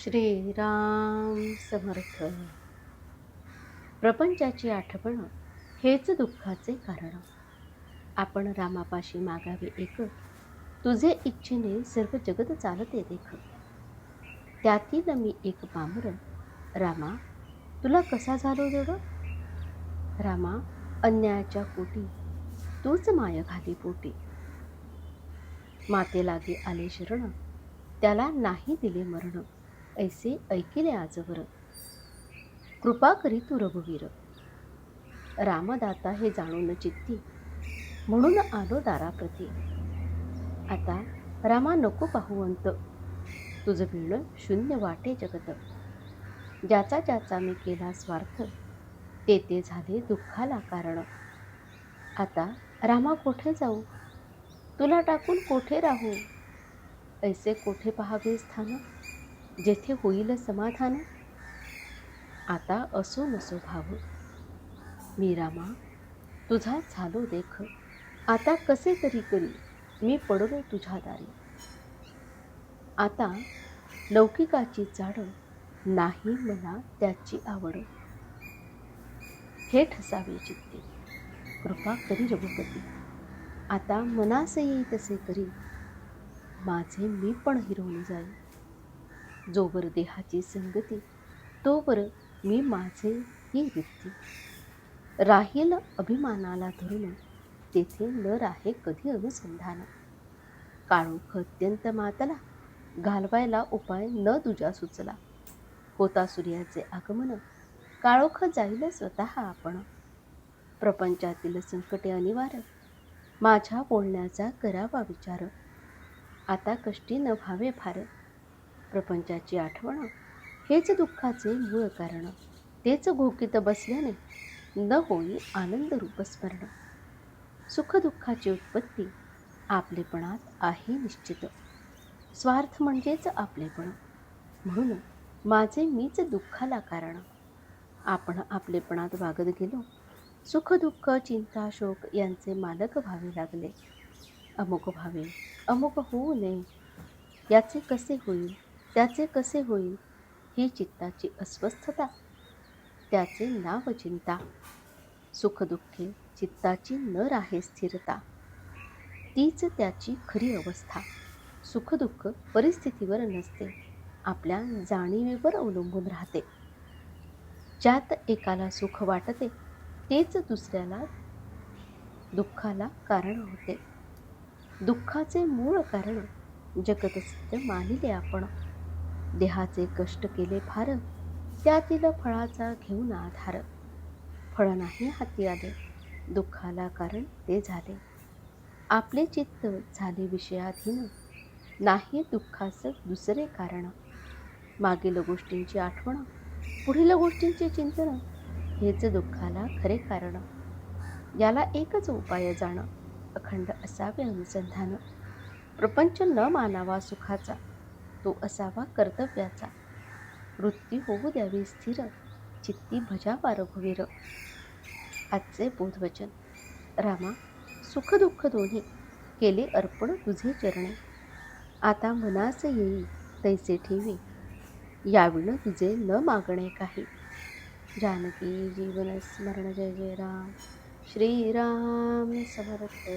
श्रीराम समर्थ. प्रपंचाची आठवण हेच दुःखाचे कारण. आपण रामापाशी मागावे एक. तुझे इच्छेने सर्व जगत चालते देख. त्यातील मी एक पामर रामा तुला कसा झालो जड? रामा अन्यायाच्या कोटी तूच माय घाली पोटी. माते लागे आले शरण. त्याला नाही दिले मरण. ऐसे ऐकिले आजवर. कृपा करी तू रघुवीर. रामदाता हे जाणून चित्ती. म्हणून आलो दाराप्रती. आता रामा नको पाहूवंत तुझं मिळणं शून्य वाटे जगत. ज्याचा ज्याचा मी केला स्वार्थ ते ते झाले दुःखाला कारण. आता रामा कोठे जाऊ? तुला टाकून कोठे राहू? ऐसे कोठे पहावे स्थान? जेथे होईल समाधान. आता असो नसो भाव मी रामा तुझा झालो देख. आता कसे तरी करी. मी पडलो तुझ्या दारी. आता लौकिकाची चाड नाही मला त्याची आवड. हे ठसावे चित्ते. कृपा करी रघुपती. आता मनास येई तसे करी. माझे मी पण हिरवून जाई जोवर देहाची संगती तोवर मी माझे ही वृत्ती राहील अभिमानाला धरून तेथे न राहे कधी अनुसंधान. काळोख अत्यंत मातला घालवायला उपाय न तुझ्या सुचला. होता सूर्याचे आगमन काळोख जाईल स्वतः आपण. प्रपंचातील संकटे अनिवार्य माझ्या बोलण्याचा करावा विचार. आता कष्टी न व्हावे फार. प्रपंचाची आठवण. हेच दुःखाचे मूळ कारण. तेच घोकीत बसल्याने न होई आनंद रूप स्मरण सुखदुःखाची उत्पत्ती आपलेपणात आहे निश्चित. स्वार्थ म्हणजेच आपलेपण. म्हणून माझे मीच दुःखाला कारण. आपण आपलेपणात वागत गेलो. सुखदुःख चिंता शोक यांचे मालक व्हावे लागले. अमुक व्हावे अमुक होऊ नये. याचे कसे होईल? त्याचे कसे होईल ही चित्ताची अस्वस्थता त्याचे नाव चिंता. सुखदुःखे चित्ताची न राहे स्थिरता. तीच त्याची खरी अवस्था. सुखदुःख परिस्थितीवर नसते आपल्या जाणीवेवर अवलंबून राहते. ज्यात एकाला सुख वाटते तेच दुसऱ्याला दुःखाला कारण होते. दुःखाचे मूळ कारण जगतसिद्ध मानिले आपण. देहाचे कष्ट केले फार त्यातील फळाचा घेऊन आधार. फळ नाही हाती आले दुःखाला कारण ते झाले. आपले चित्त झाले विषयाधीन नाही दुःखाचं दुसरे कारण. मागील गोष्टींची आठवण पुढील गोष्टींचे चिंतन हेच दुःखाला खरे कारण. याला एकच उपाय जाणं अखंड असावे अनुसंधान. प्रपंच न मानावा सुखाचा तो असावा कर्तव्याचा. वृत्ती होऊ द्यावी स्थिर चित्ती भजा रघुवीर आजचे बोधवचन. रामा सुख दुःख दोन्ही. केले अर्पण तुझे चरणे. आता मनास येई तैसे ठेवी. याविण तुझे न मागणे काही. जानकी जीवन स्मरण. जय जय राम. श्रीराम समर्थ.